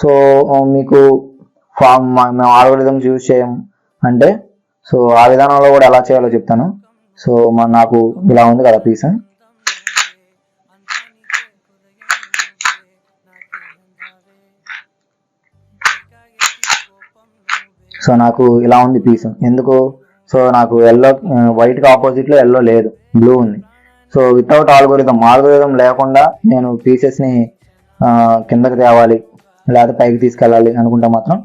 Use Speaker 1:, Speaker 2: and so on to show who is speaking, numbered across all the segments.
Speaker 1: So మీకు form మేము algorithms use చేయం అంటే సో ఆ విధానంలో కూడా ఎలా చేయాలో చెప్తాను. సో మన నాకు ఇలా ఉంది కదా పీస్ సో నాకు ఇలా ఉంది పీస్ ఎందుకు? సో నాకు ఎల్లో వైట్కి ఆపోజిట్లో ఎల్లో లేదు. బ్లూ ఉంది. సో వితౌట్ ఆల్గోరిథం ఆల్గోరిథం లేకుండా నేను పీసెస్ని కిందకి తేవాలి. లేకపోతే పైకి తీసుకెళ్ళాలి అనుకుంటే మాత్రం.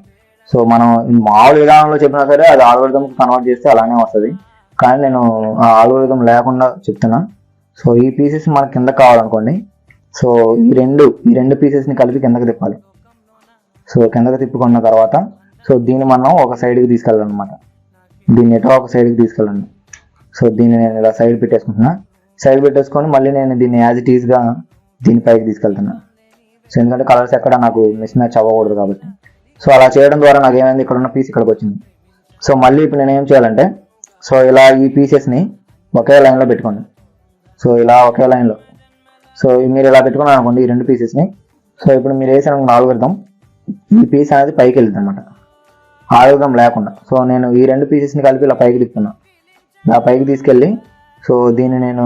Speaker 1: సో మనం మామూలు విధానంలో చెప్పినా సరే అది ఆల్గోరిథం కన్వర్ట్ చేస్తే అలానే వస్తుంది. కానీ నేను ఆ ఆల్గోరిథం లేకుండా చెప్తున్నా. సో ఈ పీసెస్ మనకి కిందకి కావాలనుకోండి. సో ఈ రెండు ఈ రెండు పీసెస్ని కలిపి కిందకి తిప్పాలి. సో కిందకి తిప్పుకున్న తర్వాత సో దీన్ని మనం ఒక సైడ్కి తీసుకెళ్ళాలన్నమాట దీన్ని ఎటో ఒక సైడ్కి తీసుకెళ్ళండి. సో దీన్ని నేను ఇలా సైడ్ పెట్టేసుకుంటున్నా. సైడ్ పెట్టేసుకొని మళ్ళీ నేను దీన్ని యాజ్ ఇట్ ఈస్గా దీని పైకి తీసుకెళ్తున్నా. సో ఎందుకంటే కలర్స్ ఎక్కడ నాకు మిస్ మ్యాచ్ అవ్వకూడదు కాబట్టి. సో అలా చేయడం ద్వారా నాకు ఏమైంది? ఇక్కడ ఉన్న పీస్ ఇక్కడికి వచ్చింది. సో మళ్ళీ ఇప్పుడు నేను ఏం చేయాలంటే సో ఇలా ఈ పీసెస్ని ఒకే లైన్లో పెట్టుకోండి. సో ఇలా ఒకే లైన్లో సో మీరు ఇలా పెట్టుకున్నారు అనుకోండి ఈ రెండు పీసెస్ని సో ఇప్పుడు మీరు వేసిన నాలుగు పెడతాం ఈ పీస్ అనేది పైకి వెళ్తుంది అనమాట ఆయుధం లేకుండా. సో నేను ఈ రెండు పీసెస్ని కలిపి ఇలా పైకి తిప్పుతున్నా. ఇలా పైకి తీసుకెళ్ళి సో దీన్ని నేను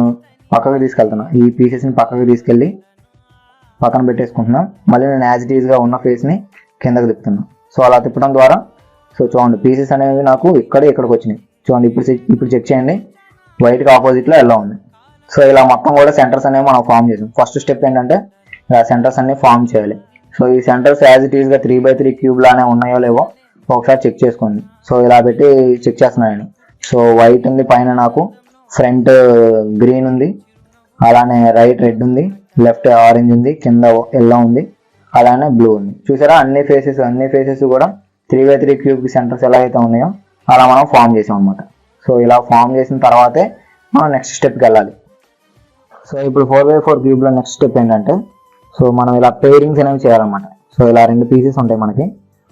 Speaker 1: పక్కకు తీసుకెళ్తున్నా. ఈ పీసెస్ని పక్కకు తీసుకెళ్ళి పక్కన పెట్టేసుకుంటున్నాం. మళ్ళీ నేను యాజ్ ఇట్ ఈజ్గా ఉన్న ఫేస్ని కిందకి తిప్పుతున్నాను సో అలా తిప్పడం ద్వారా సో చూడండి పీసెస్ అనేవి నాకు ఇక్కడ ఇక్కడికి వచ్చినాయి. చూడండి ఇప్పుడు ఇప్పుడు చెక్ చేయండి. వైట్కి ఆపోజిట్లో ఎలా ఉంది. సో ఇలా మొత్తం కూడా సెంటర్స్ అనేవి మనం ఫామ్ చేసాం. ఫస్ట్ స్టెప్ ఏంటంటే ఇలా సెంటర్స్ అన్ని ఫామ్ చేయాలి. సో ఈ సెంటర్స్ యాజ్ ఇట్ ఈస్గా త్రీ బై త్రీ క్యూబ్ లానే ఉన్నాయో లేవో ఒకసారి చెక్ చేసుకోండి. సో ఇలా పెట్టి చెక్ చేస్తున్నాను నేను. సో వైట్ ఉంది పైన నాకు ఫ్రంట్ గ్రీన్ ఉంది. అలానే రైట్ రెడ్ ఉంది. లెఫ్ట్ ఆరెంజ్ ఉంది కింద ఎల్లో ఉంది అలానే బ్లూ ఉంది. చూసారా? అన్ని ఫేసెస్ అన్ని ఫేసెస్ కూడా three by three cube centres ఎలా అయితే ఉన్నాయో అలా మనం ఫామ్ చేసాం అనమాట సో ఇలా ఫామ్ చేసిన తర్వాతే మనం నెక్స్ట్ స్టెప్కి వెళ్ళాలి. సో ఇప్పుడు ఫోర్ బై ఫోర్ క్యూబ్లో నెక్స్ట్ స్టెప్ ఏంటంటే సో మనం ఇలా పేరింగ్స్ అనేవి చేయాలన్నమాట. సో ఇలా రెండు పీసెస్ ఉంటాయి మనకి.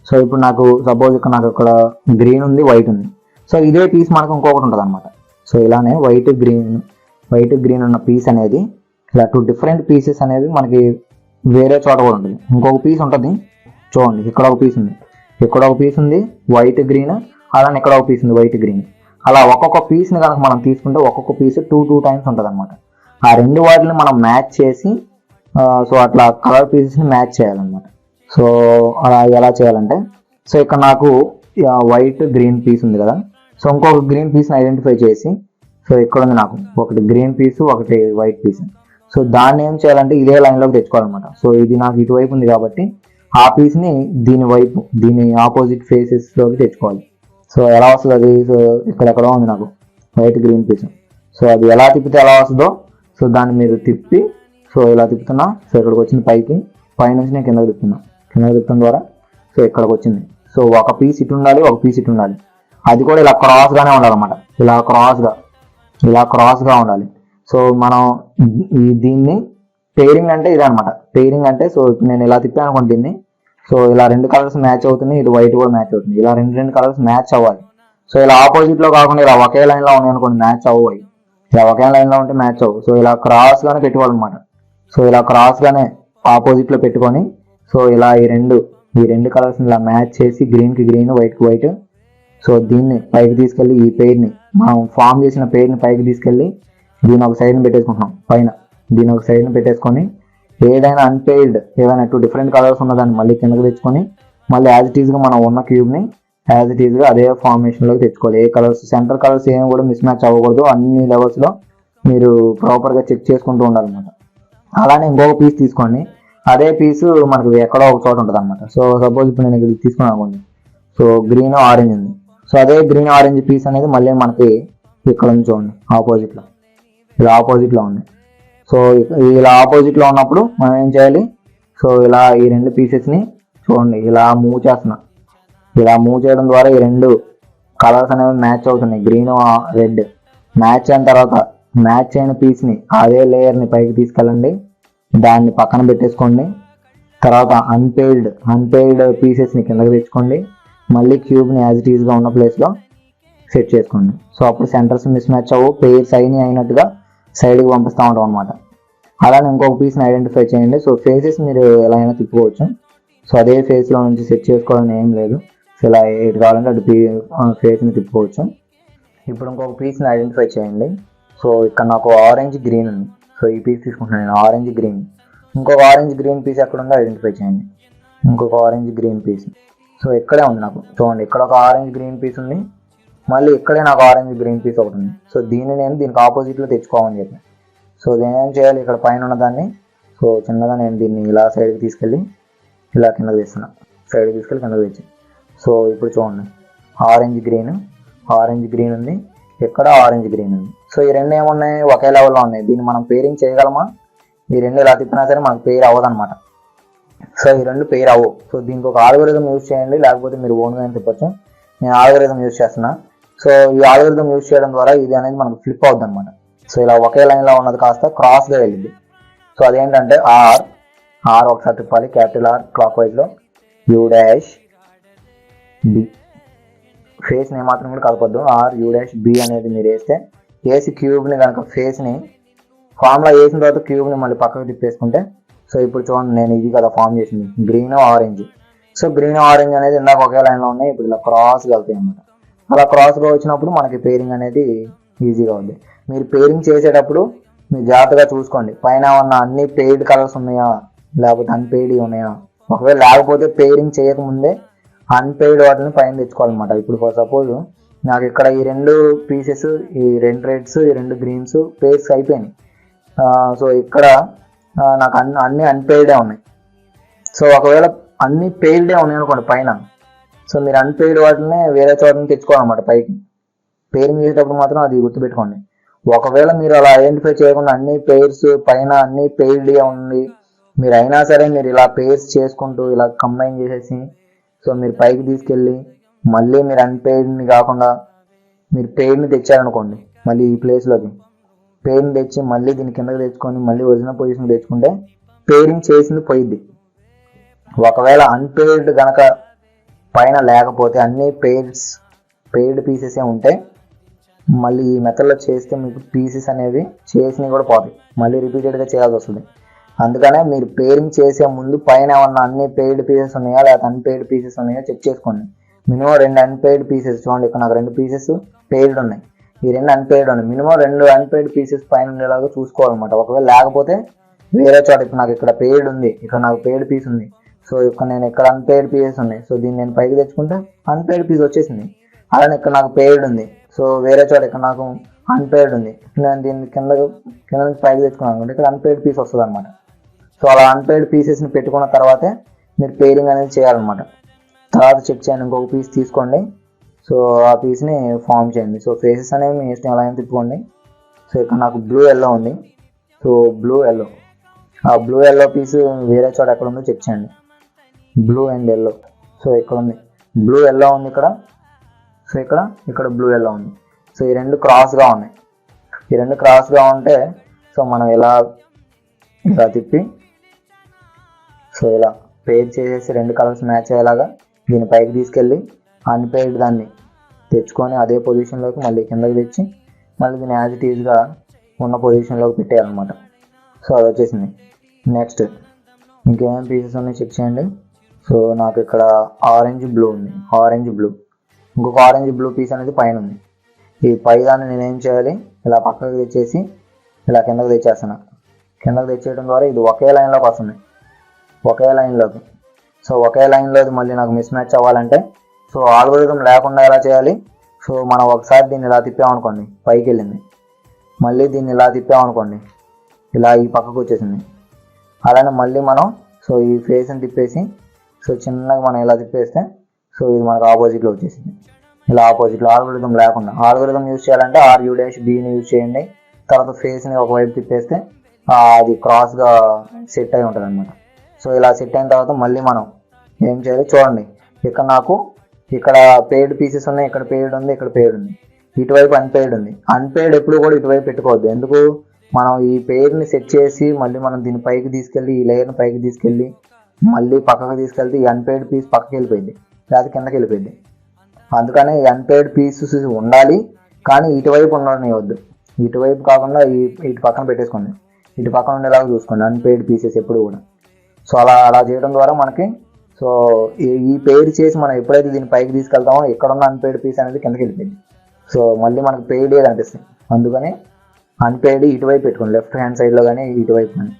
Speaker 1: సో ఇప్పుడు నాకు సపోజ్ ఇక్కడ నాకు ఇక్కడ గ్రీన్ ఉంది వైట్ ఉంది. సో ఇదే పీస్ మనకు ఇంకొకటి ఉంటుంది అనమాట సో ఇలానే వైట్ గ్రీన్ వైట్ గ్రీన్ ఉన్న పీస్ అనేది ఇలా టూ డిఫరెంట్ పీసెస్ అనేవి మనకి వేరే చోట కూడా ఉంటుంది ఇంకొక పీస్ ఉంటుంది. చూడండి ఇక్కడ ఒక పీస్ ఉంది. ఇక్కడ ఒక పీస్ ఉంది వైట్ గ్రీన్ అలానే ఇక్కడ ఒక పీస్ ఉంది వైట్ గ్రీన్ అలా ఒక్కొక్క పీస్ని కనుక మనం తీసుకుంటే ఒక్కొక్క పీస్ టూ టూ టైమ్స్ ఉంటుంది అనమాట ఆ రెండు వాటిని మనం మ్యాచ్ చేసి సో అట్లా కలర్ పీసెస్ని మ్యాచ్ చేయాలన్నమాట. సో అలా ఎలా చేయాలంటే సో ఇక్కడ నాకు వైట్ గ్రీన్ పీస్ ఉంది కదా. సో ఇంకొక గ్రీన్ పీస్ని ఐడెంటిఫై చేసి సో ఇక్కడ ఉంది నాకు ఒకటి గ్రీన్ పీస్ ఒకటి వైట్ పీస్ సో దాన్ని ఏం చేయాలంటే ఇదే లైన్లోకి తెచ్చుకోవాలన్నమాట. సో ఇది నాకు ఇటువైపు ఉంది కాబట్టి ఆ పీస్ని దీని వైపు దీని ఆపోజిట్ ఫేసెస్లోకి తెచ్చుకోవాలి. సో ఎలా వస్తుంది అది? సో ఇక్కడెక్కడో ఉంది నాకు. వైట్ గ్రీన్ పీస్ సో అది ఎలా తిప్పితే ఎలా వస్తుందో సో దాన్ని మీరు తిప్పి సో ఇలా తిప్పుతున్నా సో ఇక్కడికి వచ్చింది పైకి. పై నుంచి నేను కిందకి తిప్పుతున్నా. కిందకి తిప్పడం ద్వారా సో ఇక్కడికి వచ్చింది. సో ఒక పీస్ ఇటు ఉండాలి ఒక పీస్ ఇటు ఉండాలి. అది కూడా ఇలా క్రాస్గానే ఉండాలన్నమాట. ఇలా క్రాస్గా ఇలా క్రాస్గా ఉండాలి. సో మనం ఈ దీన్ని పేరింగ్ అంటే ఇదే అనమాట పేరింగ్ అంటే సో ఇప్పుడు నేను ఇలా తిప్పాను అనుకోండి దీన్ని. సో ఇలా రెండు కలర్స్ మ్యాచ్ అవుతున్నాయి ఇటు వైట్ కూడా మ్యాచ్ అవుతుంది. ఇలా రెండు రెండు కలర్స్ మ్యాచ్ అవ్వాలి. సో ఇలా ఆపోజిట్లో కాకుండా ఇలా ఒకే లైన్లో ఉన్నాయి అనుకోండి మ్యాచ్ అవ్వాలి ఇలా ఒకే లైన్లో ఉంటే మ్యాచ్ అవ్వు సో ఇలా క్రాస్ గానే పెట్టుకోవాలన్నమాట. సో ఇలా క్రాస్ గానే ఆపోజిట్లో పెట్టుకొని సో ఇలా ఈ రెండు ఈ రెండు కలర్స్ ఇలా మ్యాచ్ చేసి గ్రీన్కి గ్రీన్ వైట్కి వైట్ సో దీన్ని పైకి తీసుకెళ్ళి ఈ పేరుని మనం ఫామ్ చేసిన పేరుని పైకి తీసుకెళ్ళి దీని ఒక సైడ్ని పెట్టేసుకుంటున్నాం. పైన దీని ఒక సైడ్ని పెట్టేసుకొని ఏదైనా అన్పెయిడ్ ఏదైనా టూ డిఫరెంట్ కలర్స్ ఉన్నదాన్ని మళ్ళీ కిందకి తెచ్చుకొని మళ్ళీ యాజ్ ఇట్ ఈస్గా మనం ఉన్న క్యూబ్ని యాజ్ ఇట్ ఈస్గా అదే ఫార్మేషన్లోకి తెచ్చుకోవాలి. ఏ కలర్స్ సెంటర్ కలర్స్ ఏమి కూడా మిస్ మ్యాచ్ అవ్వకూడదు. అన్ని లెవెల్స్లో మీరు ప్రాపర్గా చెక్ చేసుకుంటూ ఉండాలన్నమాట. అలానే ఇంకొక పీస్ తీసుకోండి. అదే పీసు మనకి ఎక్కడో ఒక చోట ఉంటుంది అనమాట సో సపోజ్ ఇప్పుడు నేను ఇక్కడ తీసుకున్నాను అనుకోండి. సో గ్రీన్ ఆరెంజ్ ఉంది. సో అదే గ్రీన్ ఆరెంజ్ పీస్ అనేది మళ్ళీ మనకి ఇక్కడ ఉంది చూడండి ఆపోజిట్లో ఇలా ఆపోజిట్లో ఉంది సో ఇలా ఆపోజిట్లో ఉన్నప్పుడు మనం ఏం చేయాలి? సో ఇలా ఈ రెండు పీసెస్ని చూడండి ఇలా మూవ్ చేస్తున్నా. ఇలా మూవ్ చేయడం ద్వారా ఈ రెండు కలర్స్ అనేవి మ్యాచ్ అవుతున్నాయి గ్రీన్ రెడ్ మ్యాచ్ అయిన తర్వాత మ్యాచ్ అయిన పీస్ని అదే లేయర్ని పైకి తీసుకెళ్ళండి. దాన్ని పక్కన పెట్టేసుకోండి. తర్వాత అన్పెయిల్డ్ అన్పెయిడ్ పీసెస్ని కిందకి తెచ్చుకోండి. మళ్ళీ క్యూబ్ని యాజ్ ఇట్ ఈస్గా ఉన్న ప్లేస్లో సెట్ చేసుకోండి. సో అప్పుడు సెంటర్స్ మిస్ మ్యాచ్ అవ్వు పేర్స్ అయినాయి అయినట్టుగా సైడ్కి పంపిస్తూ ఉంటాం అనమాట అలానే ఇంకొక పీస్ని ఐడెంటిఫై చేయండి. సో ఫేసెస్ మీరు ఎలా అయినా తిప్పుకోవచ్చు. సో అదే ఫేస్లో నుంచి సెట్ చేసుకోవాలని ఏం లేదు. సో ఇలా ఎటు కావాలంటే అటు ఫేస్ని తిప్పుకోవచ్చు. ఇప్పుడు ఇంకొక పీస్ని ఐడెంటిఫై చేయండి. సో ఇక్కడ నాకు ఆరెంజ్ గ్రీన్ ఉంది. సో ఈ పీస్ తీసుకుంటున్నాను నేను ఆరెంజ్ గ్రీన్ ఇంకొక ఆరెంజ్ గ్రీన్ పీస్ ఎక్కడ ఉందో ఐడెంటిఫై చేయండి. ఇంకొక ఆరెంజ్ గ్రీన్ పీస్ సో ఇక్కడే ఉంది నాకు. చూడండి ఇక్కడ ఒక ఆరెంజ్ గ్రీన్ పీస్ ఉంది. మళ్ళీ ఇక్కడే నాకు ఆరెంజ్ గ్రీన్ పీస్ ఒకటి ఉంది. సో దీన్ని నేను దీనికి ఆపోజిట్లో తెచ్చుకోమని చెప్పాను. సో దీన్ని ఏం చేయాలి? ఇక్కడ పైన ఉన్నదాన్ని సో చిన్నగా నేను దీన్ని ఇలా సైడ్కి తీసుకెళ్ళి ఇలా కిందకి తెస్తున్నా. సైడ్కి తీసుకెళ్ళి కిందకి తెచ్చి. సో ఇప్పుడు చూడండి. ఆరెంజ్ గ్రీన్ ఆరెంజ్ గ్రీన్ ఉంది. ఇక్కడ ఆరెంజ్ గ్రీన్ ఉంది. సో ఈ రెండు ఏమున్నాయి? ఒకే లెవెల్లో ఉన్నాయి. దీన్ని మనం పేరింగ్ చేయగలమా? ఈ రెండు ఇలా తిప్పినా సరే మనకు పేరు అవ్వదన్నమాట. సో ఈ రెండు పేరు అవ్వవు సో దీనికి ఒక ఆల్గోరిథం యూజ్ చేయండి. లేకపోతే మీరు ఓన్గా తిప్పొచ్చు. నేను ఆల్గోరిథం యూజ్ చేస్తున్నా. సో ఈ ఆల్గోరిథం యూజ్ చేయడం ద్వారా ఇది అనేది మనకు ఫ్లిప్ అవుద్ది అనమాట సో ఇలా ఒకే లైన్లో ఉన్నది కాస్త క్రాస్గా వెళ్ళింది. సో అదేంటంటే ఆర్ ఆర్ ఒకసారి తిప్పాలి క్యాపిటల్ ఆర్ క్లాక్ వైజ్లో యూ డాష్ బి ఫేస్ని ఏమాత్రం కూడా కలపద్దు. ఆర్ యూ డాష్ బి అనేది మీరు వేస్తే వేసి క్యూబ్ని కనుక ఫేస్ని ఫామ్లో వేసిన తర్వాత క్యూబ్ని మళ్ళీ పక్కకు తిప్పేసుకుంటే సో ఇప్పుడు చూడండి నేను ఇది కదా ఫామ్ చేసింది. Green orange so green orange అనేది ఇందాక ఒకే లైన్లో ఉన్నాయి ఇప్పుడు ఇలా క్రాస్గా వెళ్తాయి అన్నమాట. అలా క్రాస్గా వచ్చినప్పుడు మనకి పేరింగ్ అనేది ఈజీగా ఉంది. మీరు పేరింగ్ చేసేటప్పుడు మీరు జాగ్రత్తగా చూసుకోండి. పైన ఉన్న అన్ని పెయిడ్ కలర్స్ ఉన్నాయా? లేకపోతే అన్పెయిడ్ ఉన్నాయా? ఒకవేళ లేకపోతే పేరింగ్ చేయకముందే అన్పెయిడ్ వాటిని పైన తెచ్చుకోవాలన్నమాట. ఇప్పుడు ఫర్ సపోజ్ నాకు ఇక్కడ ఈ రెండు పీసెస్ ఈ రెండు రెడ్స్ ఈ రెండు గ్రీన్స్ పేర్స్ అయిపోయినాయి. సో ఇక్కడ నాకు అన్ని అన్ని అన్పెయిడే ఉన్నాయి. సో ఒకవేళ అన్ని పెయిడ్డే ఉన్నాయి అనుకోండి పైన. సో మీరు అన్పెయిడ్ వాటిని వేరే చోట నుంచి తెచ్చుకోవాలన్నమాట పైకి. పేరింగ్ చేసేటప్పుడు మాత్రం అది గుర్తుపెట్టుకోండి. ఒకవేళ మీరు అలా ఐడెంటిఫై చేయకుండా అన్ని పేర్స్ పైన అన్ని పెయిర్డ్గా ఉంది మీరు అయినా సరే మీరు ఇలా పేర్స్ చేసుకుంటూ ఇలా కంబైన్ చేసేసి సో మీరు పైకి తీసుకెళ్ళి మళ్ళీ మీరు అన్పెయిడ్ని కాకుండా మీరు పెయిడ్ని తెచ్చారనుకోండి మళ్ళీ ఈ ప్లేస్లోకి పెయిర్ని తెచ్చి మళ్ళీ దీని కిందకి తెచ్చుకొని మళ్ళీ ఒరిజినల్ పొజిషన్ తెచ్చుకుంటే పేరింగ్ చేసింది పోయిద్ది. ఒకవేళ అన్పెయిడ్ కనుక పైన లేకపోతే అన్ని పెయిడ్స్ పెయిడ్ పీసెస్ ఉంటే మళ్ళీ ఈ మెథడ్లో చేస్తే మీకు పీసెస్ అనేవి చేసినవి కూడా పోతాయి. మళ్ళీ రిపీటెడ్గా చేయాల్సి వస్తుంది. అందుకనే మీరు పేరింగ్ చేసే ముందు పైన ఏమన్నా అన్ని పెయిడ్ పీసెస్ ఉన్నాయా లేకపోతే అన్పెయిడ్ పీసెస్ ఉన్నాయా చెక్ చేసుకోండి. మినిమం రెండు అన్పెయిడ్ పీసెస్ చూడండి. ఇక్కడ నాకు రెండు పీసెస్ పెయిడ్ ఉన్నాయి. ఈ రెండు అన్పెయిడ్ ఉన్నాయి. మినిమం రెండు అన్పెయిడ్ పీసెస్ పైన ఉండేలాగా చూసుకోవాలన్నమాట. ఒకవేళ లేకపోతే వేరే చోట ఇప్పుడు నాకు ఇక్కడ పెయిడ్ ఉంది. ఇక్కడ నాకు పెయిడ్ పీస్ ఉంది. సో ఇక్కడ నేను ఇక్కడ అన్పెయిడ్ పీసెస్ ఉన్నాయి. సో దీన్ని నేను పైకి తెచ్చుకుంటే అన్పెయిడ్ పీస్ వచ్చేసింది. అలానే ఇక్కడ నాకు పెయిడ్ ఉంది. సో వేరే చోట ఇక్కడ నాకు అన్పెయిడ్ ఉంది. నేను దీన్ని కింద కింద నుంచి పైకి తెచ్చుకున్నాను అనుకుంటే ఇక్కడ అన్పెయిడ్ పీస్ వస్తుంది అనమాట సో అలా అన్పెయిడ్ పీసెస్ని పెట్టుకున్న తర్వాతే మీరు పేరింగ్ అనేది చేయాలన్నమాట. తర్వాత చెక్ చేయండి ఇంకొక పీస్ తీసుకోండి. సో ఆ పీస్ని ఫామ్ చేయండి. సో ఫేసెస్ అనేవి మీ ఇష్టం ఎలా తిప్పుకోండి. సో ఇక్కడ నాకు బ్లూ ఎల్లో ఉంది. సో బ్లూ ఎల్లో ఆ బ్లూ ఎల్లో పీస్ వేరే చోట ఎక్కడ ఉందో చెక్ చేయండి. బ్లూ అండ్ ఎల్లో సో ఇక్కడ ఉంది. బ్లూ ఎల్లో ఉంది ఇక్కడ. సో ఇక్కడ ఇక్కడ బ్లూ ఎల్లో ఉంది. సో ఈ రెండు క్రాస్గా ఉన్నాయి. ఈ రెండు క్రాస్గా ఉంటే సో మనం ఇలా ఇలా తిప్పి సో ఇలా పేర్ చేసేసి రెండు కలర్స్ మ్యాచ్ అయ్యేలాగా దీన్ని పైకి తీసుకెళ్ళి అన్పేర్డ్ దాన్ని తెచ్చుకొని అదే పొజిషన్లోకి మళ్ళీ కిందకి తెచ్చి మళ్ళీ దీన్ని యాజ్ ఇట్ ఈజ్గా ఉన్న పొజిషన్లోకి పెట్టేయాలన్నమాట. సో అది వచ్చేసింది నెక్స్ట్ ఇంకేమేమి పీసెస్ ఉన్నాయి చెక్ చేయండి. సో నాకు ఇక్కడ ఆరెంజ్ బ్లూ ఉంది. ఆరెంజ్ బ్లూ ఇంకొక ఆరెంజ్ బ్లూ పీస్ అనేది పైన ఉంది. ఈ పై దాన్ని నేనేం చేయాలి? ఇలా పక్కకు తెచ్చేసి ఇలా కిందకు తెచ్చేస్తాను కిందకు తెచ్చేయడం ద్వారా ఇది ఒకే లైన్లోకి వస్తుంది. ఒకే లైన్లోకి సో ఒకే లైన్లో మళ్ళీ నాకు మిస్ మ్యాచ్ అవ్వాలంటే సో ఆల్గోరిథం లేకుండా ఎలా చేయాలి? సో మనం ఒకసారి దీన్ని ఇలా తిప్పామనుకోండి పైకి వెళ్ళింది. మళ్ళీ దీన్ని ఇలా తిప్పామనుకోండి ఇలా ఈ పక్కకు వచ్చేసింది. అలానే మళ్ళీ మనం సో ఈ ఫేస్ని తిప్పేసి సో చిన్నగా మనం ఇలా తిప్పేస్తే సో ఇది మనకు ఆపోజిట్లో వచ్చేసింది. ఇలా ఆపోజిట్లో ఆల్గోరిథం లేకుండా ఆల్గోరిథం యూజ్ చేయాలంటే ఆర్ యూ డాష్ బీని యూజ్ చేయండి. తర్వాత ఫేస్ని ఒకవైపు తిప్పేస్తే అది క్రాస్గా సెట్ అయి ఉంటుంది అనమాట సో ఇలా సెట్ అయిన తర్వాత మళ్ళీ మనం ఏం చేయాలి? చూడండి. ఇక్కడ నాకు ఇక్కడ పెయిడ్ పీసెస్ ఉన్నాయి ఇక్కడ పెయిడ్ ఉంది ఇక్కడ పెయిడ్ ఉంది. ఇటువైపు అన్పెయిడ్ ఉంది. అన్పెయిడ్ ఎప్పుడు కూడా ఇటువైపు పెట్టుకోవద్దు. ఎందుకు? మనం ఈ పేరుని సెట్ చేసి మళ్ళీ మనం దీని పైకి తీసుకెళ్ళి ఈ లేయర్ని పైకి తీసుకెళ్ళి మళ్ళీ పక్కకు తీసుకెళ్తే ఈ అన్పెయిడ్ పీస్ పక్కకి వెళ్ళిపోయింది. లేదా కిందకి వెళ్ళిపోయింది. అందుకనే అన్పెయిడ్ పీస్ ఉండాలి కానీ ఇటువైపు ఉండనివద్దు ఇటువైపు కాకుండా ఈ ఇటు పక్కన పెట్టేసుకోండి. ఇటు పక్కన ఉండేలాగా చూసుకోండి అన్పెయిడ్ పీసెస్ ఎప్పుడు కూడా. సో అలా అలా చేయడం ద్వారా మనకి సో ఈ- ఈ పేరు చేసి మనం ఎప్పుడైతే దీన్ని పైకి తీసుకెళ్తామో ఎక్కడున్న అన్పెయిడ్ పీస్ అనేది కిందకి వెళ్ళిపోయింది. సో మళ్ళీ మనకు పెయిడ్ కనిపిస్తుంది అందుకని అన్పెయిడ్ ఇటువైపు పెట్టుకోండి. లెఫ్ట్ హ్యాండ్ సైడ్లో కానీ ఇటువైపు కానీ.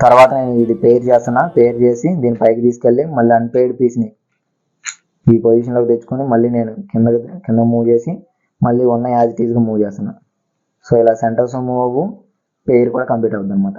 Speaker 1: తర్వాత నేను ఇది పేర్ చేస్తున్నా పేర్ చేసి దీని పైకి తీసుకెళ్ళి మళ్ళీ అన్పేడ్ పీస్ని ఈ పొజిషన్లోకి తెచ్చుకొని మళ్ళీ నేను కింద కింద మూవ్ చేసి మళ్ళీ ఉన్న యాజ్ ఇట్ ఈజ్గా మూవ్ చేస్తున్నా. సో ఇలా సెంటర్స్ మూవ్ అవ్వు పేరు కూడా కంప్లీట్ అవుద్ది అనమాట